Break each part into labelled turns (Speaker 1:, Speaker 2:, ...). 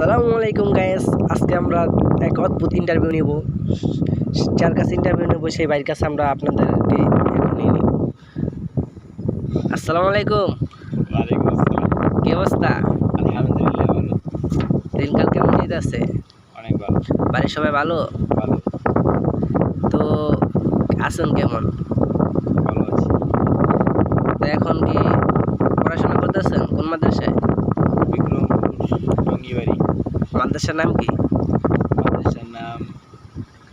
Speaker 1: আসসালামু আলাইকুম গায়েস আজকে আমরা এক অদ্ভুত ইন্টারভিউ নিব। যার কাছে ইন্টারভিউ নেব সেই বাড়ির কাছে আমরা আপনাদেরকে এখন নিয়ে নিই আসসালামু। আলাইকুম কি অবস্থা? দিনকাল কেমন যেতেছে
Speaker 2: অনেক ভালো।
Speaker 1: বাড়ির সবাই ভালো? তো আছেন কেমন?
Speaker 2: ভালো আছি।
Speaker 1: তো এখন কি পড়াশোনা করতেছেন? কোন মাদ্রাসায়?
Speaker 2: বিক্রম টঙ্গিবাড়ি।
Speaker 1: মাদ্রাসার নাম কি?
Speaker 2: মাদ্রাসার নাম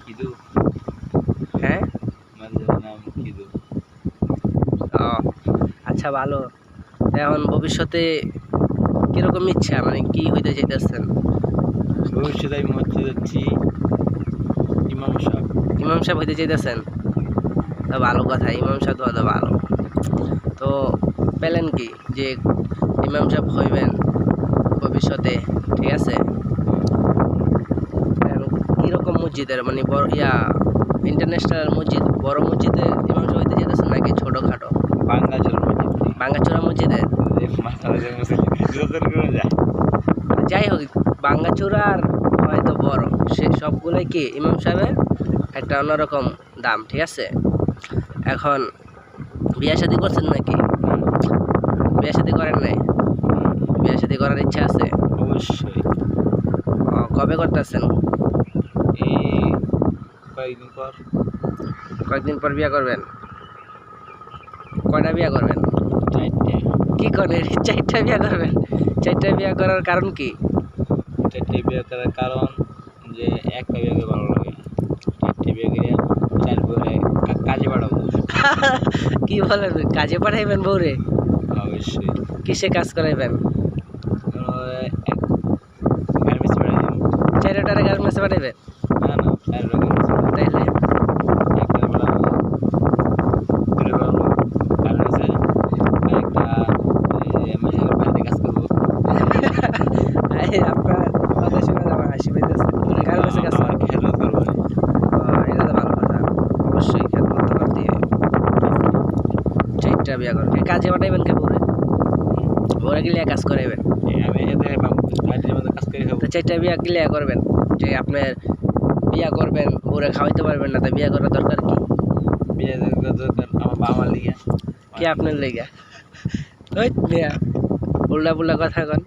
Speaker 2: কিদু?
Speaker 1: হ্যাঁ?
Speaker 2: মাদ্রাসার নাম কিদু?
Speaker 1: ও আচ্ছা ভালো। এখন ভবিষ্যতে কীরকম ইচ্ছা? মানে কি হইতে চাইতেছেন?
Speaker 2: ভবিষ্যতে আমি হচ্ছে যাচ্ছি ইমাম সাহেব।
Speaker 1: ইমাম সাহেব হইতে চাইতেছেন? তা ভালো কথা ইমাম সাহেব তো ভালো। তো পেলেন কি যে ইমাম সাহেব হইবেন? ভবিষ্যতে ঠিক আছে? কীরকম মসজিদের মানে বড় ইয়া ইন্টারন্যাশনাল মসজিদ বড় মসজিদে ইমাম হইতে চাইতেছেন নাকি ছোটোখাটো?
Speaker 2: চল মসজিদ।
Speaker 1: বাঙ্গাচোরা মসজিদে? যাই হোক বাঙ্গাচোরার হয়তো বড় সে সবগুলোই কি ইমাম সাহেবের? একটা অন্যরকম দাম ঠিক আছে? এখন বিয়া শাদি করছেন নাকি? বিয়া শাদি করেন নাই? বিয়া করার ইচ্ছা আছে?
Speaker 2: অবশ্যই।
Speaker 1: কবে করতেছেন?
Speaker 2: এই কয়েকদিন পর।
Speaker 1: কয়েকদিন পর বিয়া করবেন? কয়টা বিয়া করবেন? কি করেন চারটা বিয়া করবেন? চারটা বিয়া করার কারণ কি?
Speaker 2: চারটে বিয়ে করার কারণ যে একটা বিয়ে ভালো লাগে। চারটে বিয়ে করে চার পরে কাজে বাড়াবো
Speaker 1: কি বলেন? কাজে পাঠাইবেন বউরে?
Speaker 2: অবশ্যই।
Speaker 1: কিসে কাজ করাইবেন
Speaker 2: গার্মেন্টস বাড়াই দিব
Speaker 1: চারটারে গার্মেন্টসে পাঠাইবেন
Speaker 2: না না চার গার্মেন্টস
Speaker 1: তাইলে
Speaker 2: একটা বাড়াবো দুটো বাড়াবো গার্মেন্টসে একটা মেশিনের বাড়িতে কাজ করব
Speaker 1: এই
Speaker 2: খেয়াল করব না।
Speaker 1: বিয়া কাজে পাঠাইবেন কে বউরে বউরে গিলিয়া কাজ করাইবেন। তো চারটা বিয়া ক্লিয়ার করবেন যে আপনার বিয়া করবেন বউরে খাওয়াইতে পারবেন না তা বিয়া করার দরকার কি?
Speaker 2: বিয়া দরকার আমার বাবা মার লেগে।
Speaker 1: কি আপনার লেগে? ওই মিয়া উল্টা পুল্টা কথা কন।